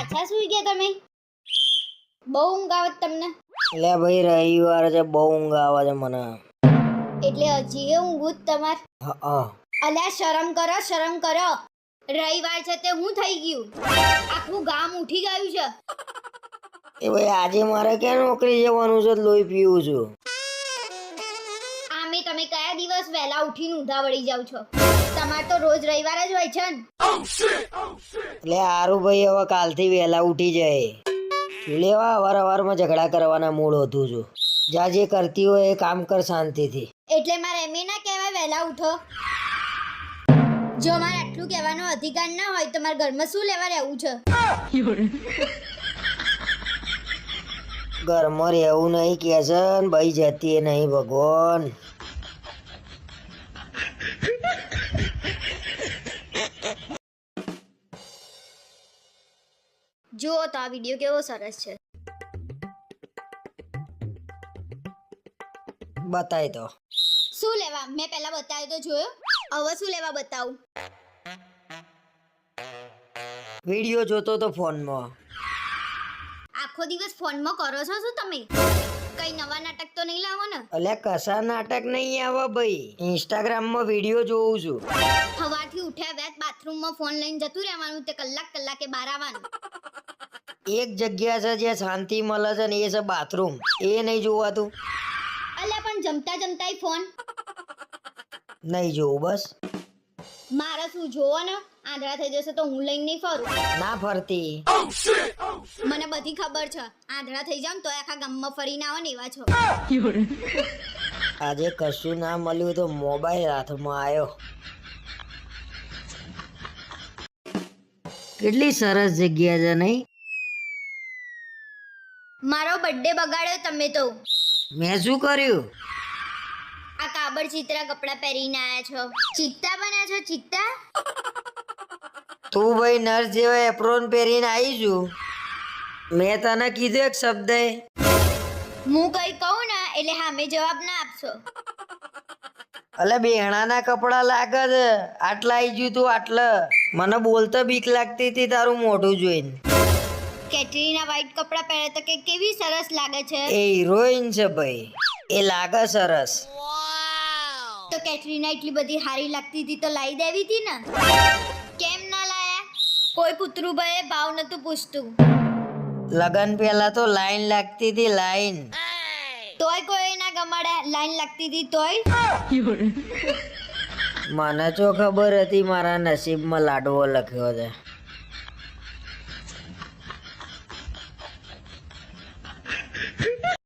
પાછા સુઈ ગયા તમે? બહુ ઊંઘ આવે તમને? એટલે ભાઈ રવિવાર છે બહુ ઊંઘ આવે છે મને. એટલે હજી એ ઊંઘું જ તમાર. અલ્યા શરમ કરો શરમ કરો. રવિવાર છે તે હું થઈ ગયું? આખું ગામ ઉઠી ગયું છે? એ ભાઈ આજે મારે ક્યાં નોકરી જવાનું છે લોહી પીવું છું? તમે કયા દિવસ વહેલા ઉઠીને ઊંધા વળી જાવ છો? તમાર તો રોજ રવિવાર જ હોય છે ને. એટલે આરુ ભાઈ હવે કાલથી વહેલા ઉઠી જાય. લેવા અવાર અવારમાં ઝઘડા કરવાના મૂળ હતું છું. જ્યાં જે કરતી હોય એ કામ કર શાંતિથી. એટલે મારે એમ ના કહેવાય વહેલા ઉઠો. જો મારે આટલું કહેવાનો અધિકાર ના હોય તો મારા ઘરમાં શું લેવા રહેવું છે? ઘરમાં રહેવું નહીં કે છે ભાઈ જતી નહીં ભગવાન. જુઓ તો આ વીડિયો કેવો સરસ છે. બતાવી દો. શું લેવા? મેં પહેલા બતાવી તો જોયો. હવે શું લેવા બતાવું? વીડિયો જોતો તો ફોનમાં. આખો દિવસ ફોનમાં કરો છો શું તમે? કઈ નવા નાટક તો નહીં લાવો ને? એટલે કશા નાટક નહીં આવે ભાઈ? ઇન્સ્ટાગ્રામમાં વીડિયો જોઉં છું. સવારથી ઉઠ્યા વેત બાથરૂમમાં ફોન લઈને જતું રહેવાનું તે કલાક કલાકે બહાર આવવાનું. એક જગ્યા છે જ્યાં શાંતિ મળે છે ને એ છે બાથરૂમ એ નહીં જોવાતું? અલ્યા પણ જમતા જમતા ફોન નહીં જોવું બસ. મારે શું જોવો ને? આંધળા થઈ જશે તો હું લઈને નહીં ફરું. ના ફરતી. મને બધી ખબર છે. આંધળા થઈ જાવ તો આખા ગામમાં ફરીને આવો ને એવા છો. આજે કશું ના મળ્યું તો મોબાઈલ હાથમાં આવ્યો કેટલી સરસ જગ્યા છે નહીં? મારો બર્થડે બગાડ્યો તમે તો. મેં શું કર્યું? આ કાબર ચિત્રા કપડાં પહેરીને આયા છો. ચિત્તા બન્યા છો ચિત્તા? તું ભાઈ નર્સ જેવા એપ્રોન પહેરીને આવી છું. મેં તને કીધું એક શબ્દ. હું કઈ કહું ને એટલે હામે જવાબ ના આપશો. અલે બેહણાના કપડા લાગે છે. આટલા આવી ગયું તું આટલા. મને બોલતા બીક લાગતી હતી તારું મોઢું જોઈને. કેટરીના વ્હાઈટ કપડાં પહેરે તો કે કેવી સરસ લાગે છે? એ હિરોઈન છે ભાઈ. એ લાગે સરસ. તો કેટરીના એટલી બધી હારી લાગતી હતી તો લાવી દેવી હતી ને? કેમ ના લાયા? કોઈ પુત્રુ ભાઈ ભાવ નતું પૂછતું. લગન પહેલા તો લાઈન લાગતી હતી લાઈન. તોય કોઈ ના ગમાડે લાઈન લાગતી હતી તોય? મને જો ખબર હતી મારા નસીબમાં લાડવો લખ્યો છે.